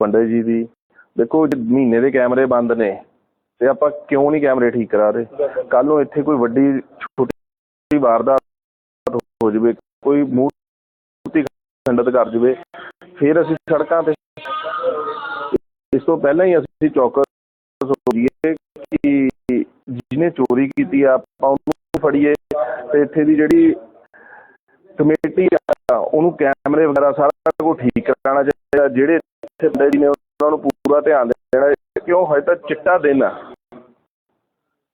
ਪੰਡਿਤ ਜੀ ਦੀ। ਦੇਖੋ, ਜੇ ਮਹੀਨੇ ਦੇ ਕੈਮਰੇ ਬੰਦ ਨੇ, ਤੇ ਆਪਾਂ ਕਿਉਂ ਨਹੀਂ ਕੈਮਰੇ ਠੀਕ ਕਰਾ ਰਹੇ? ਕੱਲ ਨੂੰ ਇੱਥੇ ਕੋਈ ਵੱਡੀ ਛੋਟੀ ਵਾਰਦਾਤ ਹੋ ਜਵੇ, ਕੋਈ ਮੂਰਤੀ ਖੰਡਿਤ ਕਰ ਜਵੇ, ਫਿਰ ਅਸੀਂ ਸੜਕਾਂ ਤੇ ਇਸ ਤੋਂ ਪਹਿਲਾਂ ਹੀ ਅਸੀਂ ਚੌਕਸ ਹੋ ਜਾਈਏ ਕਿ ਜਿਹਨੇ ਚੋਰੀ ਕੀਤੀ ਆ, ਆਪਾਂ ਉਹਨੂੰ ਫੜੀਏ ਤੇ ਇੱਥੇ ਦੀ ਜਿਹੜੀ ਕਮੇਟੀ ਆ, ਉਹਨੂੰ ਕੈਮਰੇ ਵਗੈਰਾ ਸਾਰਾ ਕੁਝ ਠੀਕ ਕਰਾਉਣਾ ਚਾਹੀਦਾ, ਜਿਹੜੇ ਇੱਥੇ ਬੰਦੇ ਨੇ, ਉਹਨਾਂ ਨੂੰ ਪੂਰਾ ਧਿਆਨ ਦੇਣਾ ਕਿਉਂ ਹੋਏ ਤਾਂ ਚਿੱਟਾ ਦਿਨ ਆ।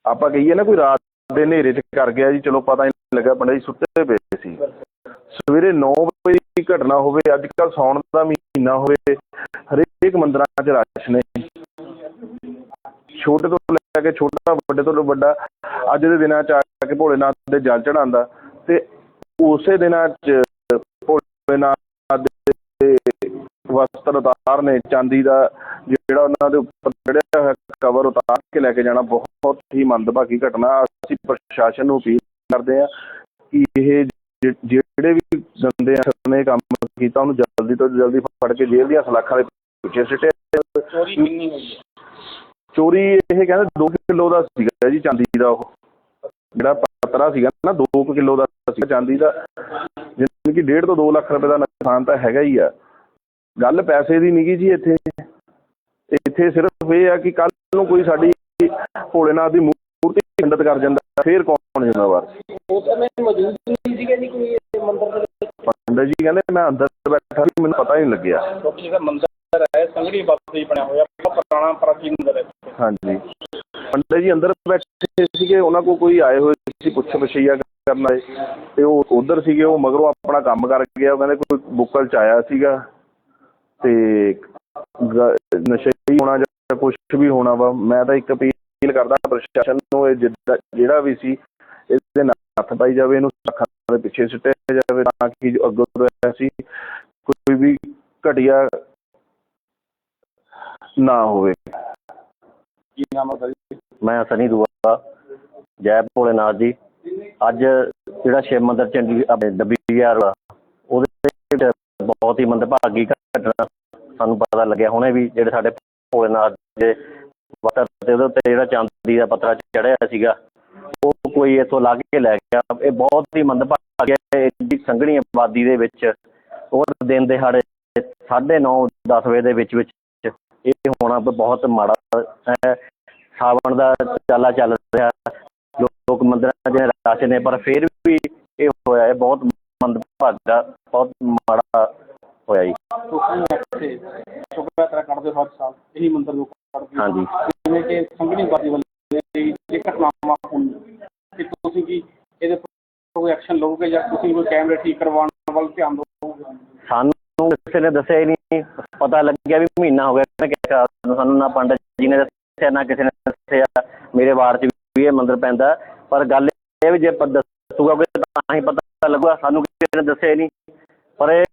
ਆਪਾਂ ਕਹੀਏ ਨਾ ਕੋਈ ਰਾਤ ਦੇ ਹਨੇਰੇ 'ਚ ਕਰ ਗਿਆ ਜੀ, ਚਲੋ ਪਤਾ ਨਹੀਂ ਲੱਗਾ ਬੰਦੇ ਜੀ ਸੁੱਤੇ ਪਏ ਸੀ। ਸਵੇਰੇ 9 ਵਜੇ ਦੀ ਘਟਨਾ ਹੋਵੇ ਅੱਜ ਕੱਲ ਸੌਣ ਦਾ ਮਹੀਨਾ ਹੋਵੇ, ਹਰੇਕ ਮੰਦਰਾਂ 'ਚ ਰਸ਼ ਨੇ। ਛੋਟੇ ਤੋਂ ਲੈ ਕੇ ਛੋਟਾ, ਵੱਡੇ ਤੋਂ ਵੱਡਾ, ਅੱਜ ਦੇ ਦਿਨਾਂ 'ਚ ਆ ਕੇ ਭੋਲੇਨਾਥ ਦੇ ਜਲ ਚੜਾਉਂਦਾ ਤੇ ਉਸੇ ਦਿਨਾਂ 'ਚ ਭੋਲੇਨਾਥ ਦੇ ਵਸਤਰ ਉਤਾਰ ਨੇ ਚਾਂਦੀ ਦਾ ਜਿਹੜਾ ਉਹਨਾਂ ਦੇ ਉੱਪਰ ਚੜਿਆ ਹੋਇਆ ਕਵਰ ਉਤਾਰ ਕੇ ਲੈ ਕੇ ਜਾਣਾ ਬਹੁਤ ਹੀ ਮੰਦਭਾਗੀ ਘਟਨਾ। ਅਸੀਂ ਪ੍ਰਸ਼ਾਸਨ ਨੂੰ ਅਪੀਲ ਕਰਦੇ ਹਾਂ ਕਿ ਇਹ ਜਿਹੜੇ ਵੀ ਅਨਸਰ ਨੇ ਕੰਮ ਕੀਤਾ ਉਹਨੂੰ ਜਲਦੀ ਤੋਂ ਜਲਦੀ ਫੜ ਕੇ ਜੇਲ੍ਹ ਦੀਆਂ ਸਲਾਖਾਂ ਦੇ ਪਿੱਛੇ ਸਿੱਟੇ ਚੋਰੀ ਕਿੰਨੀ ਹੋਈ ਹੈ? ਚੋਰੀ ਇਹ ਕਹਿੰਦੇ 2 ਕਿਲੋ ਦਾ ਸੀਗਾ ਜੀ ਚਾਂਦੀ ਦਾ ਉਹ। ਜਿਹੜਾ ਪਤਰਾ ਸੀਗਾ ਨਾ 2 ਕਿਲੋ ਦਾ ਸੀਗਾ ਚਾਂਦੀ ਦਾ। ਜਿਵੇਂ ਕਿ 1.5 ਤੋਂ 2 ਲੱਖ ਰੁਪਏ ਦਾ ਨੁਕਸਾਨ ਤਾਂ ਹੈਗਾ ਹੀ ਆ। ਗੱਲ ਪੈਸੇ ਦੀ ਨਹੀਂਗੀ ਜੀ ਇੱਥੇ। ਇੱਥੇ ਸਿਰਫ ਇਹ ਆ ਕਿ ਕੱਲ ਨੂੰ ਕੋਈ ਸਾਡੀ ਭੋਲੇਨਾਥ ਦੀ ਮੂਰਤੀ ਖੰਡਿਤ ਕਰ ਜਾਂਦਾ ਫਿਰ ਕੌਣ ਜ਼ਿੰਮੇਵਾਰ? ਉਹ ਤਾਂ ਮੈਂ ਮੌਜੂਦ ਨਹੀਂ ਸੀਗਾ ਜੀ ਕੋਈ ਮੰਦਿਰ ਦੇ ਵਿੱਚ। ਪੰਡਤ ਜੀ ਕਹਿੰਦੇ ਮੈਂ ਅੰਦਰ ਬੈਠਾ ਸੀ ਮੈਨੂੰ ਪਤਾ ਹੀ ਨਹੀਂ ਲੱਗਿਆ। ਕਿਉਂਕਿ ਜਿਹੜਾ ਮੰਦਿਰ ਹੈ ਸੰਗੜੀ ਬਾਬਾ ਜੀ ਬਣਿਆ ਹੋਇਆ ਬਹੁਤ ਪੁਰਾਣਾ ਪ੍ਰਾਚੀਨ ਮੰਦਿਰ ਹੈ। ਹਾਂਜੀ। ਪੰਡਤ ਜੀ ਅੰਦਰ ਬੈਠੇ ਸੀਗੇ ਉਹਨਾਂ ਕੋਲ ਕੋਈ ਆਏ ਹੋਏ ਸੀ ਪੁੱਛ ਪਛਈਆ ਕਰਨ ਆਏ। ਤੇ ਉਹ ਉਧਰ ਸੀਗੇ ਉਹ ਮਗਰੋਂ ਆਪਣਾ ਕੰਮ ਕਰ ਗਿਆ ਉਹ ਕਹਿੰਦੇ ਕੋਈ ਬੁੱਕਲ ਚ ਆਇਆ ਸੀਗਾ। ਤੇ ਗ- ਨਸ਼ਈ ਹੋਣਾ ਜਾਂ ਕੁਝ ਵੀ ਹੋਣਾ ਵਾ ਮੈਂ ਤਾਂ ਇੱਕ ਅਪੀਲ ਕਰਦਾ ਪ੍ਰਸ਼ਾਸਨ ਨੂੰ ਇਹ ਜਿੱਦਾਂ- ਜਿਹੜਾ ਵੀ ਸੀ ਇਹਦੇ ਨਾਲ ਹੱਥ ਪਾਈ ਜਾਵੇ ਇਹਨੂੰ ਅੱਖਾਂ ਦੇ ਪਿੱਛੇ ਸੁੱਟਿਆ ਜਾਵੇ ਤਾਂ ਕਿ ਜੋ ਅੱਗੋਂ ਤੋਂ ਐਸੀ ਕੋਈ ਵੀ ਘਟੀਆ ਨਾ ਹੋਵੇ। ਕੀ ਨਾਮ ਹੈ ਮੈਂ ਸਨੀ ਦੂਆ ਜੈ ਭੋਲੇਨਾਥ ਜੀ। ਅੱਜ ਜਿਹੜਾ ਸ਼ਿਵ ਮੰਦਿਰ ਚੰਡੀ ਆਪਣੇ ਡੱਬੀ ਯਾਰ ਉਹਦੇ ਵਿੱਚ ਬਹੁਤ ਹੀ ਮੰਦਭਾਗੀ ਘਟਨਾ ਸਾਨੂੰ ਪਤਾ ਲੱਗਿਆ। ਹੁਣੇ ਵੀ ਜਿਹੜੇ ਸਾਡੇ ਭੋਲੇਨਾਥ ਦੇ ਵਤਰ ਤੇ ਉਹਦੇ ਉੱਤੇ ਜਿਹੜਾ ਚਾਂਦੀ ਦਾ ਪੱਤਰਾ ਚੜਿਆ ਸੀਗਾ, ਉਹ ਕੋਈ ਇੱਥੋਂ ਲੱਗ ਕੇ ਲੈ ਗਿਆ। ਇਹ ਬਹੁਤ ਹੀ ਮੰਦਭਾਗੀ ਹੈ। ਸੰਘਣੀ ਆਬਾਦੀ ਦੇ ਵਿੱਚ ਉਹ ਦਿਨ ਦਿਹਾੜੇ 9:30 10 ਵਜੇ ਦੇ ਵਿੱਚ ਵਿੱਚ ਇਹ ਹੋਣਾ ਬਹੁਤ ਮਾੜਾ ਹੈ। ਸਾਵਣ ਦਾ ਚਾਲਾ ਚੱਲ ਰਿਹਾ। ਲੋਕ ਮੰਦਰਾਂ 'ਚ ਰਸ਼ ਨੇ, ਪਰ ਫਿਰ ਵੀ ਇਹ ਹੋਇਆ। ਹੈ ਬਹੁਤ ਮੰਦਭਾਗਾ, ਬਹੁਤ ਮਾੜਾ ਹੋਇਆ ਜੀ। ਤੁਸੀਂ ਇੱਥੇ ਸ਼ੁਭ ਹੋ ਹਰ ਸਾਲ ਇਹੀ ਮੰਦਿਰ ਨੂੰ ਕਰਦੇ ਹੋ। ਹਾਂਜੀ। ਜਿਵੇਂ ਕਿ ਸੰਗਣੀ ਬਾਦੀ ਵੱਲੋਂ ਇਹ ਘਟਨਾਵਾਂ ਹੋਣ ਕਿ ਤੁਸੀਂ ਕੀ ਇਹਦੇ ਉੱਪਰ ਕੋਈ ਐਕਸ਼ਨ ਲਓਗੇ ਜਾਂ ਤੁਸੀਂ ਕੋਈ ਕੈਮਰੇ ਠੀਕ ਕਰਵਾਉਣ ਵੱਲ ਧਿਆਨ ਦਿਓਗੇ ਸਾਨੂੰ ਕਿਸੇ ਨੇ ਦੱਸਿਆ ਹੀ ਨਹੀਂ। ਪਤਾ ਲੱਗਿਆ ਵੀ ਮਹੀਨਾ ਹੋ ਗਿਆ ਇਹਨੇ ਕਿਹਾ ਸਾਨੂੰ ਨਾ ਪੰਡਤ ਜੀ ਨੇ ਦੱਸਿਆ, ਨਾ ਕਿਸੇ ਨੇ ਦੱਸਿਆ। ਮੇਰੇ ਵਾਰਡ 'ਚ ਵੀ ਇਹ ਮੰਦਿਰ ਪੈਂਦਾ। ਪਰ ਗੱਲ ਇਹ ਵੀ ਜੇ ਪ- ਦੱਸੂਗਾ ਕੋਈ ਤਾਂ ਹੀ ਪਤਾ ਲੱਗੂਗਾ। ਸਾਨੂੰ ਕਿਸੇ ਨੇ ਦੱਸਿਆ ਹੀ ਨਹੀਂ। ਪਰ ਇਹ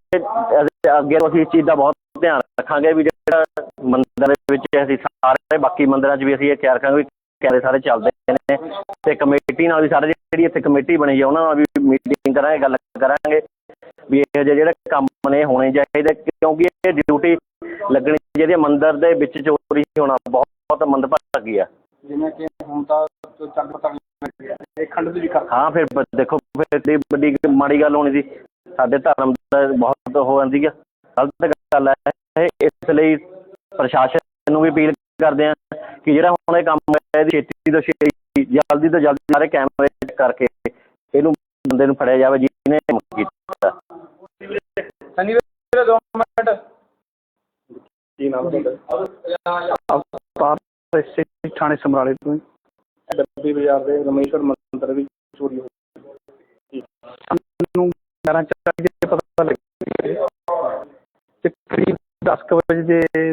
ਅਸੀਂ ਅੱਗੇ ਤੋਂ ਅਸੀਂ ਇਸ ਚੀਜ਼ ਦਾ ਬਹੁਤ ਧਿਆਨ ਰੱਖਾਂਗੇ ਵੀ ਜਿਹੜਾ ਮੰਦਿਰ ਦੇ ਵਿੱਚ ਅਸੀਂ ਸਾਰੇ ਬਾਕੀ ਮੰਦਿਰਾਂ 'ਚ ਵੀ ਅਸੀਂ ਇਹ ਖਿਆਲ ਰੱਖਾਂਗੇ ਵੀ ਕੈਮਰੇ ਸਾਰੇ ਚੱਲਦੇ ਨੇ ਤੇ ਕਮੇਟੀ ਨਾਲ ਵੀ ਸਾਰੇ ਜਿਹੜੀ ਇੱਥੇ ਕਮੇਟੀ ਬਣੀ ਹੈ ਉਹਨਾਂ ਨਾਲ ਵੀ ਮੀਟਿੰਗ ਕਰਾਂਗੇ ਗੱਲ ਕਰਾਂਗੇ ਵੀ ਇਹੋ ਜਿਹੇ ਜਿਹੜੇ ਕੰਮ ਨੇ ਹੋਣੇ ਚਾਹੀਦੇ ਕਿਉਂਕਿ ਇਹ ਡਿਊਟੀ ਲੱਗਣੀ ਜਿਹਦੇ ਮੰਦਿਰ ਦੇ ਵਿੱਚ ਚੋਰੀ ਹੋਣਾ ਬਹੁਤ ਮੰਦਭਾਗੀ ਆ। ਜਿਵੇਂ ਕਿ ਹੁਣ ਤਾਂ ਚੱਲ ਪਤਾ ਇਹ ਖੰਡਿਤ ਵੀ ਕਰ ਹਾਂ ਫਿਰ ਦੇਖੋ ਫਿਰ ਵੱਡੀ ਮਾੜੀ ਗੱਲ ਹੋਣੀ ਸੀ। ਸਾਡੇ ਧਰਮ ਦਾ ਬਹੁਤ ਹੋ ਜਾਂਦੀ ਆ। ਗਲਤ ਗੱਲ ਹੈ। ਇਸ ਲਈ ਪ੍ਰਸ਼ਾਸਨ ਨੂੰ ਵੀ ਅਪੀਲ ਕਰਦੇ ਆ ਕਿ ਜਿਹੜਾ ਹੁਣ ਇਹ ਕੰਮ ਹੈ ਇਹਦੀ ਛੇਤੀ ਤੋਂ ਛੇਤੀ ਜਲਦੀ ਤੋਂ ਜਲਦੀ ਸਾਰੇ ਕੈਮਰੇ ਕਰਕੇ ਇਹਨੂੰ ਬੰਦੇ ਨੂੰ ਫੜਿਆ ਜਾਵੇ ਜਿਹਨੇ ਕੀਤਾ। ਸਨੀ ਵੀਰੇ ਦੋ ਮਿੰਟ। ਕੀ ਨਾਮ ਤੁਹਾਡਾ? ਅਵਤਾਰ ਇਸੇ ਥਾਣੇ ਸਮਰਾਲੇ ਤੋਂ ਡੱਬੀ ਬਾਜ਼ਾਰ ਦੇ ਰਮੇਸ਼ਵਰ ਮੰਦਿਰ ਵਿੱਚ ਚੋਰੀ 11 ਚਾਰ ਵਜੇ ਪਤਾ ਲੱਗਿਆ ਤੇ ਕਰੀਬ 10 ਕੁ ਵਜੇ ਦੇ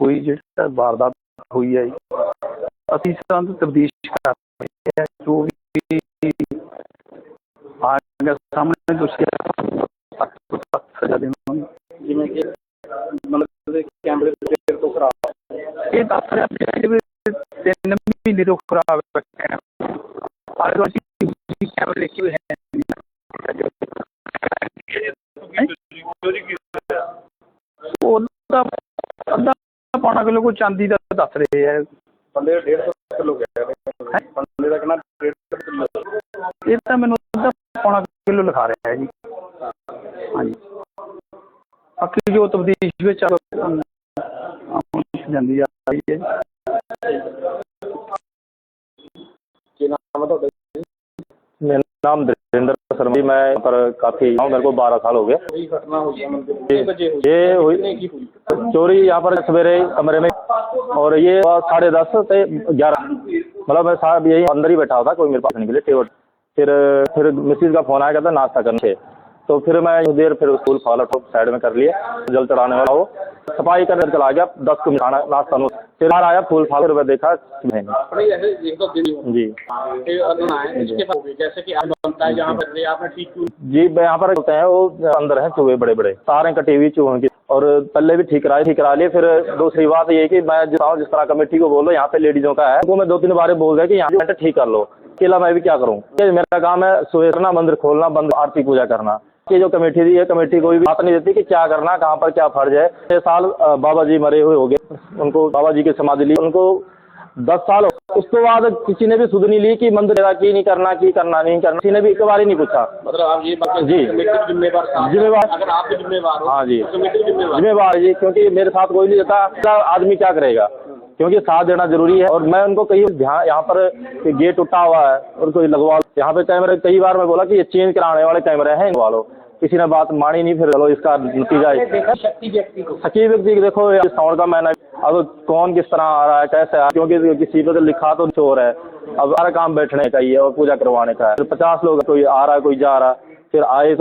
ਹੋਈ ਜਿਹੜਾ ਵਾਰਦਾਤ ਹੋਈ ਹੈ ਜੀ। ਅਸੀਂ ਸੰਤ ਤਬਦੀਸ਼ ਕਰ ਰਹੇ ਹਾਂ ਜੋ ਵੀ ਆ ਗਿਆ ਸਾਹਮਣੇ ਦੋਸ਼ੀ ਸਖਤ ਤੋਂ ਸਖਤ ਸਜ਼ਾ ਦੇਣੀ ਜਿਵੇਂ ਕਿ ਮਤਲਬ ਦੇ ਕੈਮਰੇ ਦੇ ਤੋਂ ਖਰਾਬ ਇਹ ਦੱਸ ਰਿਹਾ ਸੀ ਵੀ ਤਿੰਨ ਮਹੀਨੇ ਤੋਂ ਖਰਾਬ ਕੋਈ ਚਾਂਦੀ ਦਾ ਦੱਸ ਰਹੇ ਆ ਬੰਦੇ 150 ਕਿਲੋ ਗਿਆ ਬੰਦੇ ਦਾ ਕਿੰਨਾ 150 ਕਿਲੋ ਇਹ ਤਾਂ ਮੈਨੂੰ ਅੱਧਾ ਪੌਣਾ ਕਿਲੋ ਲਿਖਾ ਰਿਹਾ ਹੈ ਜੀ ਹਾਂਜੀ ਬਾਕੀ ਜੋ ਤਬਦੀਸ਼ ਵਿੱਚ ਆ ਅਮ, ਅਮ, ਜਾਂਦੀ ਆ ਰਹੀ ਹੈ ਕੀ ਨਾਮ ਹੈ ਤੁਹਾਡਾ मेरा नाम धीरेन्द्र शर्मा जी मैं यहाँ पर काफी हूँ मेरे को बारह साल हो गए ਕੀ ਘਟਨਾ ਹੋਈ ਹੈ ਮੰਦਿਰ ਕਿੰਨੇ ਵਜੇ ਹੋਈ ये हुई ਕਿੰਨੇ ਕੀ ਹੋਈ चोरी यहाँ पर सवेरे कमरे में और ये साढ़े दस से ग्यारह। मतलब मैं साहब यही अंदर ही बैठा हुआ था, कोई मेरे पास नहीं लिए टेबल फिर फिर मिसिज का फ़ोन आया, कहता नाश्ता करने। तो फिर मैं देर फिर स्कूल फॉलो साइड में कर लिए। जल चढ़ाने वाला वो। सफ़ाई कर चला गया। दस को खाना नाश्ता फिर बाहर आया फूल फाल रुपये देखा हो जी। जैसे कि जी यहाँ पर होते हैं वो अंदर है चूहे बड़े बड़े तारें कटी हुई चूहों की। और पहले भी ठीक कराए ठीक करा लिए। फिर दूसरी बात ये कि मैं जो जिस तरह कमेटी को बोल रहा यहाँ पे लेडीजों का है। वो मैं दो तीन बार बोल रहा कि यहाँ ठीक कर लो। अकेला मैं भी क्या करूँ? मेरा काम है सुबह मंदिर खोलना बंद आरती पूजा करना। ये जो कमेटी दी है कमेटी कोई भी बात नहीं देती कि क्या करना कहाँ पर क्या फर्ज है छह साल अ, बाबा जी मरे हुए हो गए उनको बाबा जी की समाधि ली उनको दस साल हो- उसके बाद किसी ने भी सुध नहीं ली कि मंदिर का की नहीं करना की करना नहीं करना किसी ने भी एक बार ही नहीं पूछा मतलब आप ये बात जी। कमेटी के जिम्मेवार साहब। जिम्मेवार- अगर आप भी जिम्मेवार हो हाँ जी। तो कमेटी भी जिम्मेवार जिम्मेवार जी क्योंकि मेरे साथ कोई नहीं रहता ऐसा आदमी क्या करेगा क्योंकि साथ देना ज़रूरी है और मैं उनको कहीं ध्यान यहाँ पर गेट टूटा हुआ है और कोई लगवा यहाँ पे कैमरे कई बार मैं बोला कि ये चेंज कराने वाले कैमरे हैं इनवा लो। किसी ने बात मानी नहीं फिर चलो इसका नतीजा है शक्ति व्यक्ति को? देखो साउंड का मैंने अब कौन किस तरह आ रहा है कैसे आ रहा है? क्योंकि किसी पे तो लिखा तो चोर है अब सारा काम बैठने का ही है और पूजा करवाने का है। फिर पचास लोग कोई आ रहा है कोई जा रहा है। फिर आए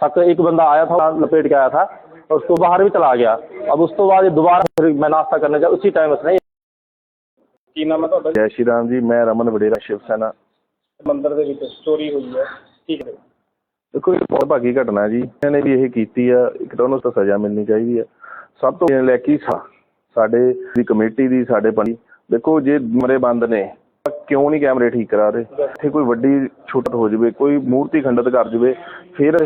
सक एक बंदा आया था लपेट के आया था और उसको बाहर भी चला गया। अब उस तो बाद दोबारा फिर मैं नाश्ता करने जा उसी टाइम उसने ਕੀ ਨਾਮ ਹੈ ਤੁਹਾਡਾ ਜੈ? ਸ਼੍ਰੀ ਰਾਮ ਜੀ ਮੈਂ ਰਮਨ ਵਡੇਰਾ ਸ਼ਿਵ ਸੈਨਾ। ਮੰਦਿਰ ਦੇ ਵਿੱਚ ਚੋਰੀ ਹੋਈ ਹੈ। ਠੀਕ ਹੈ ਦੇਖੋ ਇਹ ਬਹੁਤ ਭਾਗੀ ਘਟਨਾ ਜੀ। ਇਹਨਾਂ ਨੇ ਵੀ ਇਹ ਕੀਤੀ ਆ ਇੱਕ ਤਾਂ ਉਹਨੂੰ ਤਾਂ ਸਜ਼ਾ ਮਿਲਣੀ ਚਾਹੀਦੀ ਆ। ਸਭ ਤੋਂ ਲੈ ਕੇ ਸਾਡੇ ਦੀ ਕਮੇਟੀ ਦੀ ਸਾਡੇ ਬਣੀ ਦੇਖੋ ਜੇ ਮਰੇ ਬੰਦ ਨੇ ਤਾਂ ਕਿਉਂ ਨਹੀਂ ਕੈਮਰੇ ਠੀਕ ਕਰਾ ਰਹੇ? ਇੱਥੇ ਕੋਈ ਵੱਡੀ ਛੁੱਟ ਹੋ ਜਾਵੇ ਕੋਈ ਮੂਰਤੀ ਖੰਡਿਤ ਕਰ ਜਾਵੇ ਫਿਰ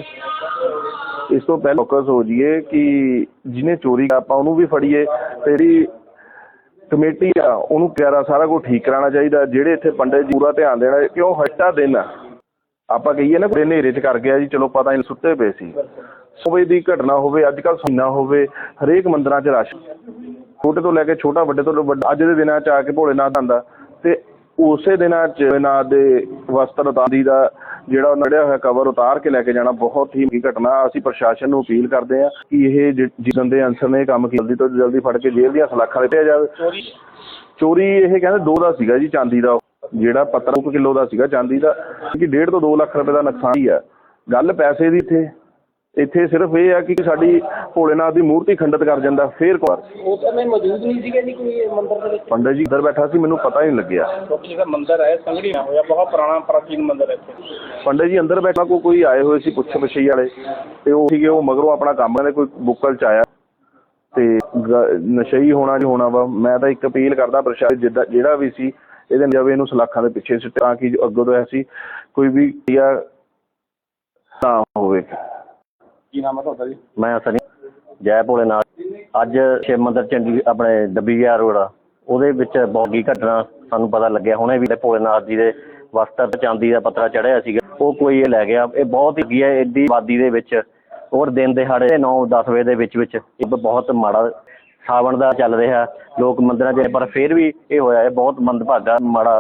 ਇਸ ਤੋਂ ਪਹਿਲਾਂ ਫੋਕਸ ਹੋ ਜਾਈਏ ਕਿ ਜਿਹਨੇ ਚੋਰੀ ਆਪਾਂ ਉਹਨੂੰ ਵੀ ਫੜੀਏ ਤੇ ਜਿਹੜੀ ਕਮੇਟੀ ਆ, ਉਹਨੂੰ ਪਿਆਰਾ ਸਾਰਾ ਕੁਝ ਠੀਕ ਕਰਾਉਣਾ ਚਾਹੀਦਾ। ਜਿਹੜੇ ਇੱਥੇ ਪੰਡਿਤ ਜੀ ਪੂਰਾ ਧਿਆਨ ਦੇਣਾ ਕਿਉਂ ਹੱਟਾ ਦਿਨ ਆ ਆਪਾਂ ਕਹੀਏ ਨਾ ਕੋਈ ਹਨੇਰੇ ਚ ਕਰ ਗਿਆ ਜੀ, ਚਲੋ ਪਤਾ ਨਹੀਂ ਸੁੱਤੇ ਪਏ ਸੀ। ਸਵੇਰ ਦੀ ਘਟਨਾ ਹੋਵੇ ਅੱਜ ਕੱਲ ਸੁਣਨਾ ਹੋਵੇ, ਹਰੇਕ ਮੰਦਰਾਂ 'ਚ ਰਸ਼। ਛੋਟੇ ਤੋਂ ਲੈ ਕੇ ਛੋਟਾ, ਵੱਡੇ ਤੋਂ ਵੱਡਾ, ਅੱਜ ਦੇ ਦਿਨਾਂ 'ਚ ਆ ਕੇ ਭੋਲੇ ਨਾਥ ਆਂਦਾ ਤੇ ਉਸੇ ਦਿਨਾਂ 'ਚ ਭੋਲੇਨਾਥ ਦੇ ਵਸਤਰ ਉਤਾਰੀ ਦਾ ਜਿਹੜਾ ਉਹ ਨੜਿਆ ਹੋਇਆ ਕਵਰ ਉਤਾਰ ਕੇ ਲੈ ਕੇ ਜਾਣਾ ਬਹੁਤ ਹੀ ਘਟਨਾ ਅਸੀਂ ਪ੍ਰਸ਼ਾਸਨ ਨੂੰ ਅਪੀਲ ਕਰਦੇ ਹਾਂ ਕਿ ਇਹ ਜਿੱਦਨ ਦੇ ਅਨਸਰ ਨੇ ਕੰਮ ਕੀਤਾ, ਜਲਦੀ ਤੋਂ ਜਲਦੀ ਫੜ ਕੇ ਜੇਲ੍ਹ ਦੀਆਂ ਸਲਾਖਾਂ ਦਿੱਤਿਆ ਜਾਵੇ। ਚੋਰੀ? ਇਹ ਕਹਿੰਦੇ ਦੋ ਦਾ ਸੀਗਾ ਜੀ ਚਾਂਦੀ ਦਾ। ਜਿਹੜਾ ਪੱਤਰ ਇੱਕ ਕਿਲੋ ਦਾ ਸੀਗਾ ਚਾਂਦੀ ਦਾ। ਕਿ 1.5 ਤੋਂ 2 ਲੱਖ ਰੁਪਏ ਦਾ ਨੁਕਸਾਨ ਹੀ ਆ। ਗੱਲ ਪੈਸੇ ਦੀ ਇੱਥੇ। ਇੱਥੇ ਸਿਰਫ ਇਹ ਆ ਕਿ ਸਾਡੀ ਭੋਲੇਨਾਥ ਦੀ ਮੂਰਤੀ ਖੰਡਿਤ ਕਰ ਜਾਂਦਾ ਫੇਰ ਕੋਰ ਉਹ ਤਾਂ ਮੈਂ ਮੌਜੂਦ ਨਹੀਂ ਸੀਗਾ ਜੀ ਕੋਈ ਮੰਦਿਰ ਦੇ ਵਿੱਚ। ਪੰਡਤ ਜੀ ਅੰਦਰ ਬੈਠਾ ਸੀ ਮੈਨੂੰ ਪਤਾ ਹੀ ਨਹੀਂ ਲੱਗਿਆ। ਕਿਉਂਕਿ ਜਿਹੜਾ ਮੰਦਿਰ ਹੈ ਸੰਗੜੀ ਨਾ ਹੋਇਆ ਬਹੁਤ ਪੁਰਾਣਾ ਪ੍ਰਾਚੀਨ ਮੰਦਿਰ ਹੈ ਇੱਥੇ। ਪੰਡਤ ਜੀ ਅੰਦਰ ਬੈਠਾ ਕੋ ਕੋਈ ਆਏ ਹੋਏ ਸੀ ਪੁੱਛ ਪਛਈ ਵਾਲੇ ਤੇ ਉਹ ਸੀਗੇ ਉਹ ਮਗਰੋਂ ਆਪਣਾ ਕੰਮ ਦੇ ਕੋਈ ਬੁੱਕਲ ਚ ਆਇਆ। ਤੇ ਨਸ਼ਈ ਹੋਣਾ ਨਹੀਂ ਹੋਣਾ ਵਾ ਮੈਂ ਤਾਂ ਇੱਕ ਅਪੀਲ ਕਰਦਾ ਪ੍ਰਸ਼ਾਸਨ ਜਿੱਦਾਂ ਜਿਹੜਾ ਵੀ ਸੀ ਇਹਦੇ ਜਾਵੇ ਇਹਨੂੰ ਸਲਾਖਾਂ ਦੇ ਪਿੱਛੇ ਸਿੱਟ ਕਿ ਜੋ ਅੱਗੋਂ ਤੋਂ ਐਸੀ ਕੋਈ ਵੀ ਕਿਆ ਨਾ ਹੋਵੇ। ਕੀ ਨਾਮ ਹੈ ਤੁਹਾਡਾ ਜੀ? ਮੈਂ ਸਨੀ ਜੈ ਭੋਲੇਨਾਥ ਅੱਜ ਸ਼ਿਵ ਮੰਦਿਰ ਚੰਡੀ ਆਪਣੇ ਡੱਬੀ ਗਿਆ ਰੋਡ ਉਹਦੇ ਵਿੱਚ ਹੀ ਘਟਨਾ ਸਾਨੂੰ ਪਤਾ ਲੱਗਿਆ। ਹੁਣੇ ਵੀ ਤੇ ਭੋਲੇਨਾਥ ਜੀ ਦੇ ਵਸਤਰ ਤੇ ਚਾਂਦੀ ਦਾ ਪੱਤਰਾ ਚੜਿਆ ਸੀਗਾ। ਉਹ ਕੋਈ ਇਹ ਲੈ ਗਿਆ। ਇਹ ਬਹੁਤ ਹੀ ਹੈ ਏਡੀ ਆਬਾਦੀ ਦੇ ਵਿੱਚ ਔਰ ਦਿਨ ਦਿਹਾੜੇ 9 10 ਵਜੇ ਦੇ ਵਿੱਚ ਵਿੱਚ ਇਹ ਬਹੁਤ ਮਾੜਾ ਸਾਵਣ ਦਾ ਚੱਲ ਰਿਹਾ। ਲੋਕ ਮੰਦਿਰਾਂ 'ਚ ਪਰ ਫਿਰ ਵੀ ਇਹ ਹੋਇਆ। ਇਹ ਬਹੁਤ ਮੰਦਭਾਗਾ ਮਾੜਾ।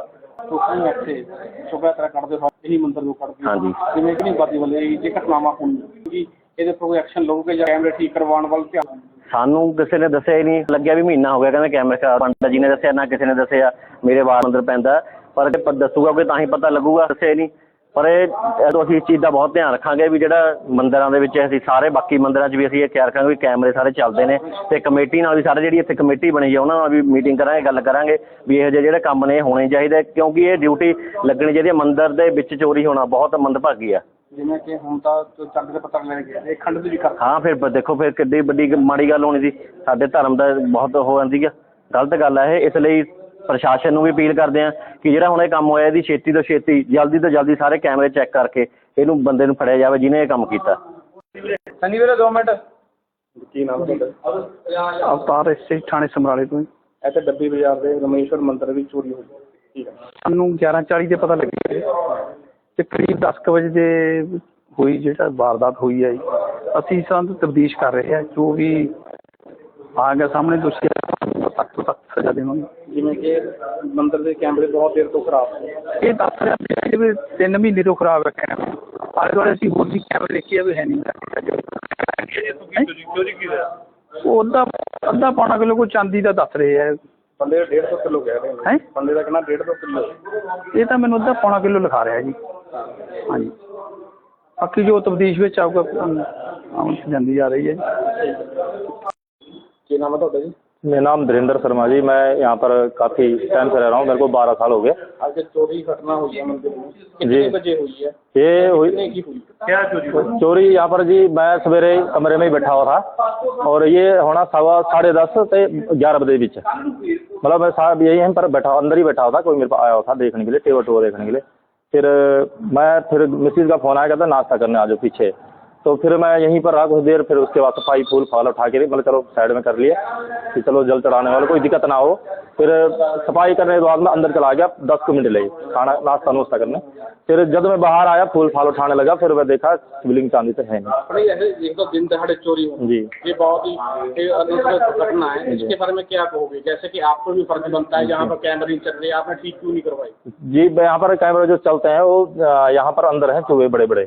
ਤੁਸੀਂ ਇੱਥੇ ਸੁਬਹ ਤਰ੍ਹਾਂ ਕੱਢਦੇ ਹੋ ਇਹੀ ਮੰਦਿਰ ਨੂੰ ਕੱਢਦੇ ਹੋ। ਹਾਂਜੀ। ਜਿਵੇਂ ਕਿ ਨਹੀਂ ਬਾਦੀ ਵਾਲੇ ਇਹ ਜੇ ਘਟਨਾਵਾਂ ਹੋਣ ਕਿ ਇਹਦੇ ਉੱਪਰ ਕੋਈ ਐਕਸ਼ਨ ਲਓਗੇ ਜਾਂ ਕੈਮਰੇ ਠੀਕ ਕਰਵਾਉਣ ਵੱਲ ਧਿਆਨ? ਸਾਨੂੰ ਕਿਸੇ ਨੇ ਦੱਸਿਆ ਹੀ ਨਹੀਂ। ਲੱਗਿਆ ਵੀ ਮਹੀਨਾ ਹੋ ਗਿਆ ਕਹਿੰਦੇ ਕੈਮਰੇ ਖਰਾਬ। ਪੰਡਤ ਜੀ ਨੇ ਦੱਸਿਆ, ਨਾ ਕਿਸੇ ਨੇ ਦੱਸਿਆ। ਮੇਰੇ ਵਾਰ ਅੰਦਰ ਪੈਂਦਾ। ਪਰ ਜੇ ਦੱਸੂਗਾ ਕੋਈ ਤਾਂ ਹੀ ਪਤਾ ਲੱਗੂਗਾ। ਦੱਸਿਆ ਹੀ ਨਹੀਂ। ਪਰ ਇਹ ਇਹ ਅਸੀਂ ਇਸ ਚੀਜ਼ ਦਾ ਬਹੁਤ ਧਿਆਨ ਰੱਖਾਂਗੇ ਵੀ ਜਿਹੜਾ ਮੰਦਿਰਾਂ ਦੇ ਵਿੱਚ ਅਸੀਂ ਸਾਰੇ ਬਾਕੀ ਮੰਦਿਰਾਂ 'ਚ ਵੀ ਅਸੀਂ ਇਹ ਖਿਆਲ ਰੱਖਾਂਗੇ ਵੀ ਕੈਮਰੇ ਸਾਰੇ ਚੱਲਦੇ ਨੇ। ਤੇ ਕਮੇਟੀ ਨਾਲ ਵੀ ਸਾਰੇ ਜਿਹੜੀ ਇੱਥੇ ਕਮੇਟੀ ਬਣੀ ਹੈ ਉਹਨਾਂ ਨਾਲ ਵੀ ਮੀਟਿੰਗ ਕਰਾਂਗੇ, ਗੱਲ ਕਰਾਂਗੇ ਵੀ ਇਹੋ ਜਿਹੇ ਜਿਹੜੇ ਕੰਮ ਨੇ ਹੋਣੇ ਚਾਹੀਦੇ। ਕਿਉਂਕਿ ਇਹ ਡਿਊਟੀ ਲੱਗਣੀ ਚਾਹੀਦੀ ਹੈ ਮੰਦਿਰ ਦੇ ਵਿੱਚ ਚੋਰੀ ਹੋਣਾ ਬਹੁਤ ਮੰਦਭਾਗੀ ਆ। ਜਿਵੇਂ ਕਿ ਹੁਣ ਤਾਂ ਚੱਕ ਦੇ ਪੱਤਰ ਲੈ ਗਏ ਇਹ ਖੰਡ ਵੀ ਕਰ। ਹਾਂ ਫਿਰ ਬ- ਦੇਖੋ ਫਿਰ ਕਿੱਡੀ ਵੱਡੀ ਗ- ਮਾੜੀ ਗੱਲ ਹੋਣੀ ਸੀ। ਸਾਡੇ ਧਰਮ ਦਾ ਬਹੁਤ ਹੋ ਜਾਂਦੀ ਆ। ਗਲਤ ਗੱਲ ਹੈ ਇਹ ਇਸ ਲਈ ਪ੍ਰਸ਼ਾਸਨ ਨੂੰ ਵੀ ਅਪੀਲ ਕਰਦੇ ਆ ਕਿ ਜਿਹੜਾ ਹੁਣ ਇਹ ਕੰਮ ਹੋਇਆ ਇਹਦੀ ਛੇਤੀ ਤੋਂ ਛੇਤੀ ਜਲਦੀ ਤੋਂ ਜਲਦੀ ਸਾਰੇ ਕੈਮਰੇ ਚੈੱਕ ਕਰਕੇ ਇਹਨੂੰ ਬੰਦੇ ਨੂੰ ਫੜਿਆ ਜਾਵੇ ਜਿਹਨੇ ਇਹ ਕੰਮ ਕੀਤਾ। ਸਨੀ ਵੀਰੇ 2 ਮਿੰਟ। ਕੀ ਨਾਮ ਹੈ ਤੁਹਾਡਾ? ਅਵਤਾਰ ਇਸੇ ਥਾਣੇ ਸਮਰਾਲੇ ਤੋਂ ਹੀ। ਇੱਥੇ ਡੱਬੀ ਬਾਜ਼ਾਰ ਦੇ ਰਮੇਸ਼ਵਰ ਮੰਦਿਰ ਵਿੱਚ ਚੋਰੀ ਹੋਈ। ਠੀਕ ਹੈ ਸਾਨੂੰ 11:40 ਤੇ ਪਤਾ ਲੱਗਿਆ ਤੇ ਕਰੀਬ 10 ਕੁ ਵਜੇ ਦੇ ਹੋਈ ਜਿਹੜਾ ਵਾਰਦਾਤ ਹੋਈ ਹੈ ਜੀ। ਅਸੀਂ ਸੰਤ ਤਬਦੀਸ਼ ਕਰ ਰਹੇ ਹਾਂ ਜੋ ਵੀ ਆ ਗਿਆ ਸਾਹਮਣੇ ਦੋਸ਼ੀ ਤੱਕ ਤੋਂ ਤੱਕ ਸਜ਼ਾ ਦੇਵਾਂਗੇ। ਜਿਵੇਂ ਕਿ ਮੰਦਿਰ ਦੇ ਕੈਮਰੇ ਬਹੁਤ ਦੇਰ ਤੋਂ ਖਰਾਬ ਸੀ। ਇਹ ਦੱਸ ਰਿਹਾ ਸੀ ਵੀ ਤਿੰਨ ਮਹੀਨੇ ਤੋਂ ਖਰਾਬ ਰੱਖਿਆ ਆਲੇ ਦੁਆਲੇ ਅਸੀਂ ਹੋਰ ਵੀ ਕੈਮਰੇ ਦੇਖੇ ਆ ਵੀ ਹੈ ਨਹੀਂ ਉਹ ਅੱਧਾ ਅੱਧਾ ਪੌਣਾ ਕਿਲੋ ਕੋ ਚਾਂਦੀ ਦਾ ਦੱਸ ਰਹੇ ਆ। ਬੰਦੇ ਦਾ 150 ਕਿਲੋ ਕਹਿ ਰਹੇ ਹੈਂ? ਨੇ ਬੰਦੇ ਦਾ ਕਿੰਨਾ 150 ਕਿਲੋ। ਇਹ ਤਾਂ ਮੈਨੂੰ ਅੱਧਾ ਪੌਣਾ ਕਿਲੋ ਲਿਖਾ ਰਿਹਾ ਜੀ। ਹਾਂਜੀ ਬਾਕੀ ਜੋ ਤਬਦੀਸ਼ ਵਿੱਚ ਆਊਗਾ ਆਉਂ ਜਾਂਦੀ ਜਾ ਰਹੀ ਹੈ ਕੀ ਨਾਮ ਹੈ ਤੁਹਾਡਾ ਜੀ मेरा नाम धीरेन्द्र शर्मा जी मैं यहाँ पर काफ़ी टाइम से रह रहा हूँ मेरे को बारह साल हो गए ਅੱਜ ਚੋਰੀ ਘਟਨਾ ਹੋਈ ਹੈ ਮੰਦਿਰ में जी। कितने बजे हुई है ये कितने हुई की हुई क्या चोरी चोरी यहाँ पर जी मैं सवेरे कमरे में ही बैठा हुआ था और ये होना सवा साढ़े दस से ग्यारह बजे बीच मतलब मैं साहब यही यहीं पर बैठा अंदर ही बैठा हुआ था कोई मेरे पास आया हुआ था देखने के लिए टेवर टूवर देखने के लिए फिर मैं फिर मिसिज का फ़ोन आया कहता नाश्ता करने आ जाओ पीछे तो फिर मैं यहीं पर रहा कुछ देर फिर उसके बाद सफ़ाई फूल फाल उठा के मतलब चलो साइड में कर लिए कि चलो जल चढ़ाने वाले कोई दिक्कत ना हो। फिर सफ़ाई करने के बाद मैं अंदर चला गया दस मिनट लगे खाना नाश्ता नुश्ता करने। फिर जब मैं बाहर आया फूल फाल उठाने लगा फिर मैं देखा शिवलिंग चांदी से है नहीं। तो दिन दहाड़े चोरी हो जी। ये बहुत ही घटना है। इसके बारे में क्या कहोगे? जैसे कि आपको भी फ़र्ज़ बनता है जहाँ पर कैमरे नहीं चल रहे आपने ठीक क्यों नहीं करवाई? जी यहाँ पर कैमरे जो चलते हैं वो यहाँ पर अंदर है चूहे बड़े बड़े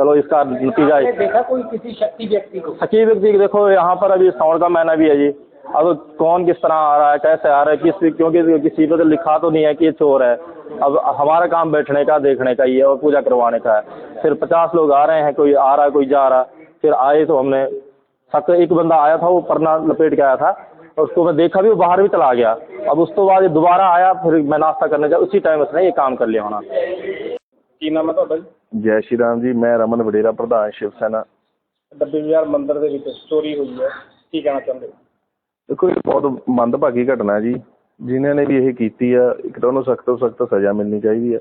चलो इसका नतीजा देखा कोई किसी शक्ति व्यक्ति को? शक्ति व्यक्ति देखो यहाँ पर अभी सावण का महीना भी है जी। अब कौन किस तरह आ रहा है कैसे आ रहा है किस क्योंकि किसी पे तो लिखा तो नहीं है कि ये चोर है। अब हमारा काम बैठने का देखने का ही है और पूजा करवाने का है। फिर पचास लोग आ रहे हैं कोई आ रहा है कोई जा रहा है। फिर आए तो हमने सक एक बंदा आया था वो परना लपेट के आया था और उसको मैं देखा भी वो बाहर भी चला गया। अब उसके तो बाद दोबारा आया फिर मैं नाश्ता करने का उसी टाइम उसने ये काम कर लिया होना। की नाम ਜੀ ਸ਼੍ਰੀ ਰਾਮ ਜੀ ਮੈਂ ਰਮਨ ਵਡੇਰਾ ਪ੍ਰਧਾਨ ਸ਼ਿਵ ਸੈਨਾ। ਡੱਬੀ ਬਾਜ਼ਾਰ ਮੰਦਿਰ ਦੇ ਵਿੱਚ ਚੋਰੀ ਹੋਈ ਹੈ। ਕੀ ਕਹਿਣਾ ਚਾਹੁੰਦੇ ਹੋ? ਦੇਖੋ ਇਹ ਬਹੁਤ ਮੰਦਭਾਗੀ ਘਟਨਾ ਜੀ। ਜਿਨ੍ਹਾਂ ਨੇ ਵੀ ਇਹ ਕੀਤੀ ਆ ਇੱਕ ਤਾਂ ਉਹਨੂੰ ਸਖਤ ਤੋਂ ਸਖਤ ਸਜ਼ਾ ਮਿਲਣੀ ਚਾਹੀਦੀ ਆ।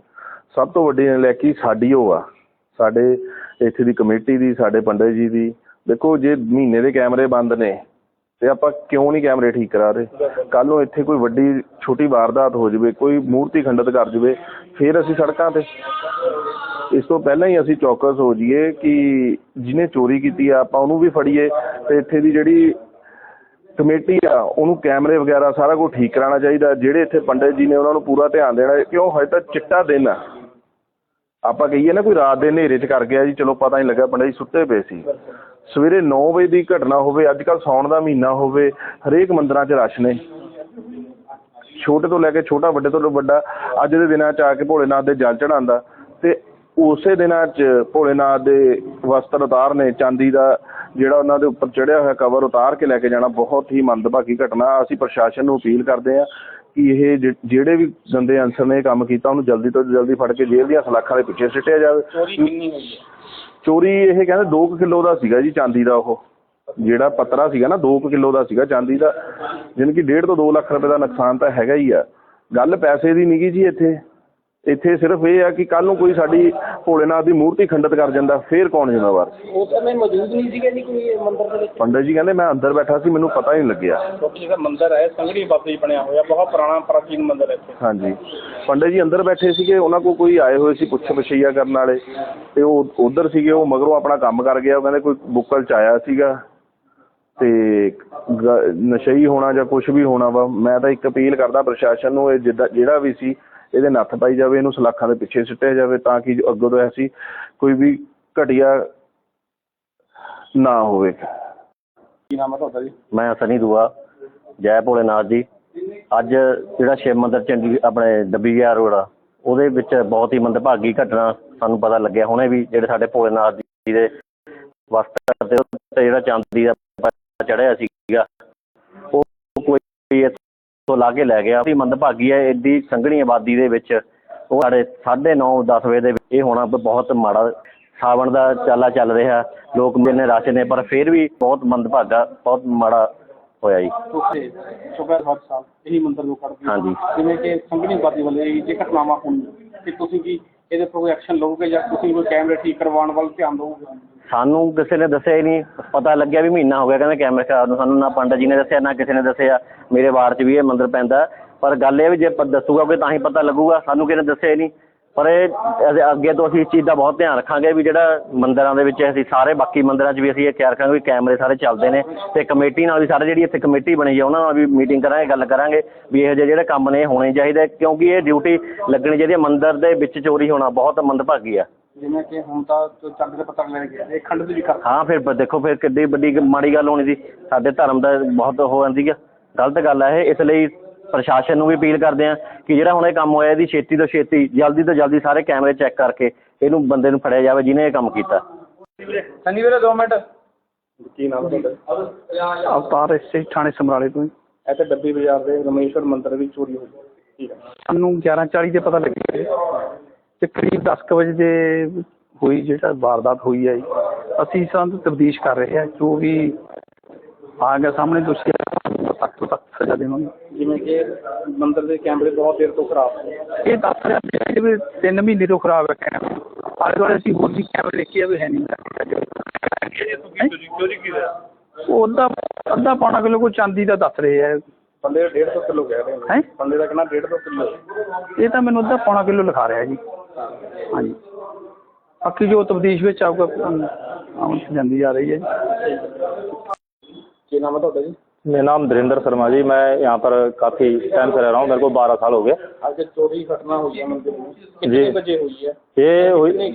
ਸਭ ਤੋਂ ਵੱਡੀ ਨਲਾਇਕੀ ਸਾਡੀ ਉਹ ਆ। ਸਾਡੇ ਇੱਥੇ ਦੀ ਕਮੇਟੀ ਦੀ ਸਾਡੇ ਪੰਡਿਤ ਜੀ ਦੀ। ਦੇਖੋ ਜੇ ਮਹੀਨੇ ਦੇ ਕੈਮਰੇ ਬੰਦ ਨੇ ਤੇ ਆਪਾਂ ਕਿਉਂ ਨਹੀਂ ਕੈਮਰੇ ਠੀਕ ਕਰਾ ਰਹੇ? ਕੱਲ ਨੂੰ ਇੱਥੇ ਕੋਈ ਵੱਡੀ ਛੋਟੀ ਵਾਰਦਾਤ ਹੋ ਜਾਵੇ ਕੋਈ ਮੂਰਤੀ ਖੰਡਿਤ ਕਰ ਜਾਵੇ ਫਿਰ ਅਸੀਂ ਸੜਕਾਂ ਤੇ। ਇਸ ਤੋਂ ਪਹਿਲਾਂ ਹੀ ਅਸੀਂ ਚੌਕਸ ਹੋ ਜਾਈਏ ਕਿ ਜਿਹਨੇ ਚੋਰੀ ਕੀਤੀ ਆ, ਆਪਾਂ ਉਹਨੂੰ ਵੀ ਫੜੀਏ ਤੇ ਇੱਥੇ ਦੀ ਜਿਹੜੀ ਕਮੇਟੀ ਆ, ਉਹਨੂੰ ਕੈਮਰੇ ਵਗੈਰਾ ਸਾਰਾ ਕੁਝ ਠੀਕ ਕਰਾਉਣਾ ਚਾਹੀਦਾ। ਜਿਹੜੇ ਇੱਥੇ ਪੰਡਿਤ ਜੀ ਨੇ ਉਹਨਾਂ ਨੂੰ ਪੂਰਾ ਧਿਆਨ ਦੇਣਾ, ਕਿਉਂ ਹਜੇ ਤਾਂ ਚਿੱਟਾ ਦਿਨ ਆ। ਆਪਾਂ ਕਹੀਏ ਨਾ, ਕੋਈ ਰਾਤ ਦੇ ਹਨੇਰੇ 'ਚ ਕਰ ਗਿਆ ਜੀ, ਚਲੋ ਪਤਾ ਨਹੀਂ ਲੱਗਾ ਪੰਡਿਤ ਜੀ ਸੁੱਤੇ ਪਏ ਸੀ। ਸਵੇਰੇ 9 ਵਜੇ ਦੀ ਘਟਨਾ ਹੋਵੇ ਅੱਜ ਕੱਲ ਸੌਣ ਦਾ ਮਹੀਨਾ ਹੋਵੇ, ਹਰੇਕ ਮੰਦਰਾਂ 'ਚ ਰਸ਼ ਨੇ। ਛੋਟੇ ਤੋਂ ਲੈ ਕੇ ਛੋਟਾ, ਵੱਡੇ ਤੋਂ ਵੱਡਾ, ਅੱਜ ਦੇ ਦਿਨਾਂ 'ਚ ਆ ਕੇ ਭੋਲੇਨਾਥ ਦੇ ਜਲ ਚੜਾਉਂਦਾ ਤੇ ਉਸੇ ਦਿਨਾਂ 'ਚ ਭੋਲੇਨਾਥ ਦੇ ਵਸਤਰ ਉਤਾਰਨੇ ਚਾਂਦੀ ਦਾ ਜਿਹੜਾ ਉਹਨਾਂ ਦੇ ਉੱਪਰ ਚੜਿਆ ਹੋਇਆ ਕਵਰ ਉਤਾਰ ਕੇ ਲੈ ਕੇ ਜਾਣਾ ਬਹੁਤ ਹੀ ਮੰਦਭਾਗੀ ਘਟਨਾ। ਅਸੀਂ ਪ੍ਰਸ਼ਾਸਨ ਨੂੰ ਅਪੀਲ ਕਰਦੇ ਹਾਂ ਕਿ ਇਹ ਜਿ- ਜਿਹੜੇ ਵੀ ਗੰਦੇ ਅਨਸਰ ਨੇ ਇਹ ਕੰਮ ਕੀਤਾ ਉਹਨੂੰ ਜਲਦੀ ਤੋਂ ਜਲਦੀ ਫੜ ਕੇ ਜੇਲ੍ਹ ਦੀਆਂ ਸਲਾਖਾਂ ਦੇ ਪਿੱਛੇ ਸਿੱਟਿਆ ਜਾਵੇ। ਚੋਰੀ ਕਿੰਨੀ ਹੋਈ ਹੈ? ਚੋਰੀ ਇਹ ਕਹਿੰਦੇ 2 ਕਿਲੋ ਦਾ ਸੀਗਾ ਜੀ ਚਾਂਦੀ ਦਾ ਉਹ। ਜਿਹੜਾ ਪਤਰਾ ਸੀਗਾ ਨਾ 2 ਕਿਲੋ ਦਾ ਸੀਗਾ ਚਾਂਦੀ ਦਾ। ਜਾਣੀ ਕਿ 1.5 ਤੋਂ 2 ਲੱਖ ਰੁਪਏ ਦਾ ਨੁਕਸਾਨ ਤਾਂ ਹੈਗਾ ਹੀ ਆ। ਗੱਲ ਪੈਸੇ ਦੀ ਨਹੀਂਗੀ ਜੀ ਇੱਥੇ। ਇੱਥੇ ਸਿਰਫ ਇਹ ਆ ਕਿ ਕੱਲ ਨੂੰ ਕੋਈ ਸਾਡੀ ਭੋਲੇਨਾਥ ਦੀ ਮੂਰਤੀ ਖੰਡਿਤ ਕਰ ਜਾਂਦਾ ਫੇਰ ਕੌਣ ਜ਼ਿੰਮੇਵਾਰ? ਉਸ ਸਮੇਂ ਮੌਜੂਦ ਨਹੀਂ ਸੀਗੇ ਜੀ ਕੋਈ ਮੰਦਿਰ ਦੇ ਵਿੱਚ। ਪੰਡਤ ਜੀ ਕਹਿੰਦੇ ਮੈਂ ਅੰਦਰ ਬੈਠਾ ਸੀ ਮੈਨੂੰ ਪਤਾ ਹੀ ਨਹੀਂ ਲੱਗਿਆ। ਕਿਉਂਕਿ ਜਿਹੜਾ ਮੰਦਿਰ ਹੈ ਸੰਗੜੀ ਬਾਬੇ ਜੀ ਬਣਿਆ ਹੋਇਆ ਬਹੁਤ ਪੁਰਾਣਾ ਪ੍ਰਾਚੀਨ ਮੰਦਿਰ ਹੈ ਇੱਥੇ। ਹਾਂਜੀ। ਪੰਡਤ ਜੀ ਅੰਦਰ ਬੈਠੇ ਸੀਗੇ ਉਹਨਾਂ ਕੋਲ ਕੋਈ ਆਏ ਹੋਏ ਸੀ ਪੁੱਛ ਪਛਈਆ ਕਰਨ ਵਾਲੇ ਤੇ ਉਹ ਉਧਰ ਸੀਗੇ ਉਹ ਮਗਰੋਂ ਆਪਣਾ ਕੰਮ ਕਰ ਗਿਆ ਉਹ ਕਹਿੰਦੇ ਕੋਈ ਬੁੱਕਲ ਚ ਆਇਆ ਸੀਗਾ ਤੇ ਨਸ਼ਈ ਹੋਣਾ ਜਾਂ ਕੁਝ ਵੀ ਹੋਣਾ ਵਾ ਮੈਂ ਤਾਂ ਇੱਕ ਅਪੀਲ ਕਰਦਾ ਪ੍ਰਸ਼ਾਸਨ ਨੂੰ ਇਹ ਜਿਹੜਾ ਵੀ ਸੀ ਇਹਦੇ ਨੱਥ ਪਾਈ ਜਾਵੇ ਇਹਨੂੰ ਸਲਾਖਾਂ ਦੇ ਪਿੱਛੇ ਸਿੱਟਿਆ ਜਾਵੇ ਤਾਂ ਕਿ ਅੱਗੋਂ ਤੋਂ ਐਸੀ ਕੋਈ ਵੀ ਘਟੀਆ ਨਾ ਹੋਵੇ। ਕੀ ਨਾਮ ਹੈ ਤੁਹਾਡਾ ਜੀ? ਮੈਂ ਸਨੀ ਦੂਆ ਜੈ ਭੋਲੇਨਾਥ ਜੀ। ਅੱਜ ਜਿਹੜਾ ਸ਼ਿਵ ਮੰਦਿਰ ਚੰਡੀ ਆਪਣੇ ਡੱਬੀ ਗਿਆ ਰੋਡ ਆ ਉਹਦੇ ਵਿੱਚ ਬਹੁਤ ਹੀ ਮੰਦਭਾਗੀ ਘਟਨਾ ਸਾਨੂੰ ਪਤਾ ਲੱਗਿਆ। ਹੁਣੇ ਵੀ ਜਿਹੜੇ ਸਾਡੇ ਭੋਲੇਨਾਥ ਜੀ ਦੇ ਵਸਤਰ ਦੇ ਉੱਤੇ ਜਿਹੜਾ ਚਾਂਦੀ ਦਾ ਚੜਿਆ ਸੀਗਾ ਉਹ ਕੋਈ ਇੱਥੋਂ ਲਾ ਕੇ ਲੈ ਗਿਆ ਵੀ ਮੰਦਭਾਗੀ ਹੈ ਏਡੀ ਸੰਘਣੀ ਆਬਾਦੀ ਦੇ ਵਿੱਚ ਉਹ ਸਾਡੇ 9:30 10 ਵਜੇ ਦੇ ਵਿੱਚ ਇਹ ਹੋਣਾ ਬਹੁਤ ਮਾੜਾ ਸਾਵਣ ਦਾ ਚਾਲਾ ਚੱਲ ਰਿਹਾ ਲੋਕ ਮਿਲਨੇ ਰਸ਼ ਨੇ ਪਰ ਫਿਰ ਵੀ ਬਹੁਤ ਮੰਦਭਾਗਾ ਬਹੁਤ ਮਾੜਾ ਹੋਇਆ ਜੀ ਹਰ ਸਾਲ ਇਹੀ ਮੰਦਰ ਨੂੰ ਕਰਦੇ ਹੋ। ਹਾਂਜੀ। ਜਿਵੇਂ ਕਿ ਸੰਗਣੀ ਬਾਦੀ ਵਾਲੇ ਇਹ ਘਟਨਾਵਾਂ ਹੋਣ ਕਿ ਤੁਸੀਂ ਕੀ ਇਹਦੇ ਉੱਪਰ ਕੋਈ ਐਕਸ਼ਨ ਲਓਗੇ ਜਾਂ ਤੁਸੀਂ ਕੋਈ ਕੈਮਰੇ ਠੀਕ ਕਰਵਾਉਣ ਵੱਲ ਧਿਆਨ ਦਿਓਗੇ? ਸਾਨੂੰ ਕਿਸੇ ਨੇ ਦੱਸਿਆ ਹੀ ਨਹੀਂ। ਪਤਾ ਲੱਗਿਆ ਵੀ ਮਹੀਨਾ ਹੋ ਗਿਆ ਕਹਿੰਦੇ ਕੈਮਰੇ ਖਰਾਬ ਨੂੰ। ਸਾਨੂੰ ਨਾ ਪੰਡਤ ਜੀ ਨੇ ਦੱਸਿਆ, ਨਾ ਕਿਸੇ ਨੇ ਦੱਸਿਆ। ਮੇਰੇ ਵਾਰਡ 'ਚ ਵੀ ਇਹ ਮੰਦਿਰ ਪੈਂਦਾ। ਪਰ ਗੱਲ ਇਹ ਵੀ ਜੇ ਪ- ਦੱਸੂਗਾ ਕੋਈ ਤਾਂ ਹੀ ਪਤਾ ਲੱਗੂਗਾ। ਸਾਨੂੰ ਕਿਸੇ ਨੇ ਦੱਸਿਆ ਹੀ ਨਹੀਂ। ਪਰ ਇਹ ਅੱਗੇ ਤੋਂ ਅਸੀਂ ਇਸ ਚੀਜ਼ ਦਾ ਬਹੁਤ ਧਿਆਨ ਰੱਖਾਂਗੇ ਵੀ ਜਿਹੜਾ ਮੰਦਿਰਾਂ ਦੇ ਵਿੱਚ ਅਸੀਂ ਸਾਰੇ ਬਾਕੀ ਮੰਦਿਰਾਂ 'ਚ ਵੀ ਅਸੀਂ ਇਹ ਖਿਆਲ ਰੱਖਾਂਗੇ ਵੀ ਕੈਮਰੇ ਸਾਰੇ ਚੱਲਦੇ ਨੇ ਤੇ ਕਮੇਟੀ ਨਾਲ ਵੀ ਸਾਰੇ ਜਿਹੜੀ ਇੱਥੇ ਕਮੇਟੀ ਬਣੀ ਹੈ ਉਹਨਾਂ ਨਾਲ ਵੀ ਮੀਟਿੰਗ ਕਰਾਂਗੇ ਗੱਲ ਕਰਾਂਗੇ ਵੀ ਇਹੋ ਜਿਹੇ ਜਿਹੜੇ ਕੰਮ ਨੇ ਇਹ ਹੋਣੇ ਚਾਹੀਦੇ ਕਿਉਂਕਿ ਇਹ ਡਿਊਟੀ ਲੱਗਣੀ ਚਾਹੀਦੀ ਹੈ ਮੰਦਿਰ ਦੇ ਵਿੱਚ ਚੋਰੀ ਹੋਣਾ ਬਹੁਤ ਮੰਦਭਾਗੀ ਆ। ਜਿਵੇਂ ਕਿ ਹੁਣ ਤਾਂ ਚੰਦ ਦੇ ਪੱਤਰ ਲੈ ਗਿਆ ਇਹ ਖੰਡ ਦੀ ਵੀ ਕਰ ਹਾਂ ਫਿਰ ਬ- ਦੇਖੋ ਫਿਰ ਕਿੱਡੀ ਵੱਡੀ ਗ- ਮਾੜੀ ਗੱਲ ਹੋਣੀ ਸੀ ਸਾਡੇ ਧਰਮ ਦਾ ਬਹੁਤ ਹੋ ਜਾਂਦੀ ਆ। ਗਲਤ ਗੱਲ ਹੈ ਇਹ ਇਸ ਲਈ ਪ੍ਰਸ਼ਾਸਨ ਨੂੰ ਵੀ ਅਪੀਲ ਕਰਦੇ ਆ ਕਿ ਜਿਹੜਾ ਹੁਣ ਇਹ ਕੰਮ ਹੋਇਆ ਇਹਦੀ ਛੇਤੀ ਤੋਂ ਛੇਤੀ ਜਲਦੀ ਤੋਂ ਜਲਦੀ ਸਾਰੇ ਕੈਮਰੇ ਚੈੱਕ ਕਰਕੇ ਇਹਨੂੰ ਬੰਦੇ ਨੂੰ ਫੜਿਆ ਜਾਵੇ ਜਿਹਨੇ ਇਹ ਕੰਮ ਕੀਤਾ। ਸਨੀ ਵੀਰੇ 2 ਮਿੰਟ। ਕੀ ਨਾਮ ਤੁਹਾਡਾ? ਅਵਤਾਰ ਇਸੇ ਥਾਣੇ ਸਮਰਾਲੇ ਤੋਂ ਹੀ ਇਹ ਤਾਂ ਡੱਬੀ ਬਾਜ਼ਾਰ ਦੇ ਰਮੇਸ਼ਵਰ ਮੰਦਿਰ ਵਿੱਚ ਚੋਰੀ ਹੋਈ। ਠੀਕ ਹੈ। ਸਾਨੂੰ 11:40 ਤੇ ਪਤਾ ਲੱਗਿਆ ਤੇ ਕਰੀਬ 10 ਕੁ ਵਜੇ ਦੇ ਹੋਈ ਜਿਹੜਾ ਵਾਰਦਾਤ ਹੋਈ ਹੈ ਜੀ। ਅਸੀਂ ਸੰਤ ਤਬਦੀਸ਼ ਕਰ ਰਹੇ ਹਾਂ। ਜੋ ਵੀ ਆ ਗਿਆ ਸਾਹਮਣੇ ਦੋਸ਼ੀ ਸਖਤ ਤੋਂ ਸਖਤ ਸਜ਼ਾ ਦੇਵਾਂਗੇ। ਕਿ ਮੰਦਿਰ ਦੇ ਕੈਮਰੇ ਬਹੁਤ ਦੇਰ ਤੋਂ ਖਰਾਬ ਨੇ ਇਹ ਦੱਸ ਰਿਹਾ ਸੀ ਵੀ ਤਿੰਨ ਮਹੀਨੇ ਤੋਂ ਖਰਾਬ ਹੈ ਕੈਮਰਾ। ਆਲੇ ਦੁਆਲੇ ਅਸੀਂ ਹੋਰ ਵੀ ਕੈਮਰੇ ਦੇਖੇ ਆ ਵੀ ਹੈ ਨਹੀਂ। ਉਹ ਅੱਧਾ ਅੱਧਾ ਪੌਣਾ ਕਿਲੋ ਕੋ ਚਾਂਦੀ ਦਾ ਦੱਸ ਰਹੇ ਆ ਬੰਦੇ 150 ਕਿਲੋ ਕਹਿ ਰਹੇ ਹੈਂ? ਨੇ ਬੰਦੇ ਦਾ ਕਿੰਨਾ 150 ਕਿਲੋ। ਇਹ ਤਾਂ ਮੈਨੂੰ ਅੱਧਾ ਪੌਣਾ ਕਿਲੋ ਲਿਖਾ ਰਿਹਾ ਜੀ। ਹਾਂਜੀ। ਬਾਕੀ ਜੋ ਤਬਦੀਸ਼ ਵਿੱਚ ਆਊਗਾ ਆਉਂ ਜਾਂਦੀ ਜਾ ਰਹੀ ਹੈ ਜੀ। ਕੀ ਨਾਮ ਹੈ ਤੁਹਾਡਾ ਜੀ? मेरा नाम धीरेन्द्र शर्मा जी मैं यहाँ पर काफ़ी टाइम से रह रहा हूँ मेरे को बारह साल हो गए आज चोरी घटना हुई है मंदिर में जी बजे हुई है ये हुई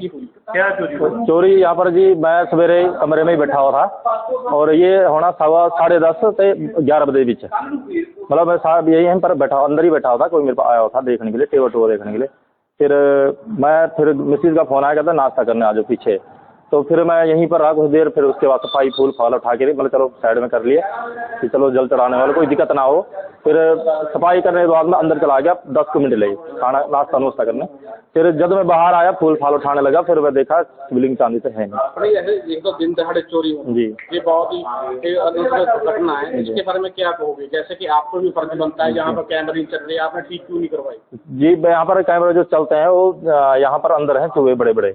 क्या चोरी चोरी यहाँ पर जी मैं सवेरे कमरे में ही बैठा हुआ था और ये होना सवा साढ़े दस से ग्यारह बजे बीच मतलब मैं साहब यही है पर बैठा अंदर ही बैठा हुआ था कोई मेरे पास आया हुआ था देखने के लिए टेबल टूबा देखने के लिए फिर मैं फिर मिसिज का फ़ोन आया कहता नाश्ता करने आ जाओ पीछे तो फिर मैं यहीं पर रहा कुछ देर फिर उसके बाद सफ़ाई फूल फाल उठा के मतलब चलो साइड में कर लिए कि चलो जल चढ़ाने वाले कोई दिक्कत ना हो। फिर सफ़ाई करने के बाद मैं अंदर चला गया दस को मिनट लगे खाना नाश्ता नुश्ता करने। फिर जब मैं बाहर आया फूल फाल उठाने लगा फिर मैं देखा शिवलिंग चांदी से है नहीं। तो दिन दहाड़े चोरी जी। ये बहुत ही घटना है। इसके बारे में क्या कहोगे? जैसे कि आपको भी फ़र्ज़ बनता है यहाँ पर कैमरे चल रहे आपने ठीक क्यों नहीं करवाई? जी यहाँ पर कैमरे जो चलते हैं वो यहाँ पर अंदर है चूहे बड़े बड़े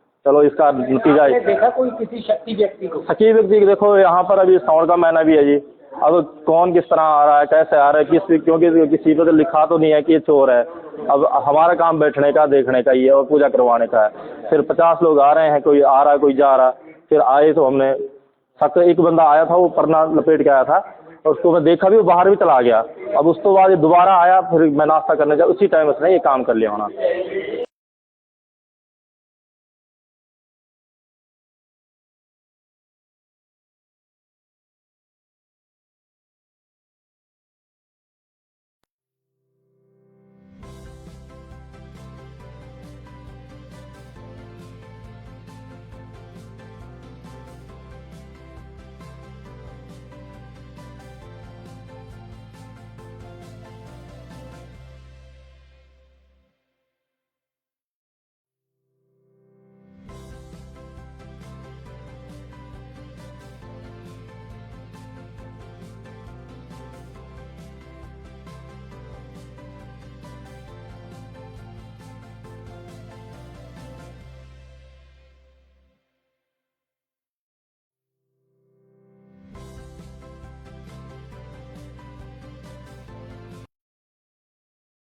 चलो इसका नतीजा देखा कोई किसी शक्ति व्यक्ति को? सकी व्यक्ति देखो यहाँ पर अभी साउंड का महीना भी है जी। अब कौन किस तरह आ रहा है कैसे आ रहा है किस क्योंकि किसी पे तो लिखा तो नहीं है कि ये चोर है। अब हमारा काम बैठने का देखने का ही है और पूजा करवाने का है। फिर पचास लोग आ रहे हैं कोई आ रहा है कोई जा रहा है। फिर आए तो हमने सक एक बंदा आया था वो परना लपेट के आया था और उसको मैं देखा भी वो बाहर भी चला गया। अब उस तो बाद दोबारा आया फिर मैं नाश्ता करने जा उसी टाइम उसने ये काम कर लिया होना।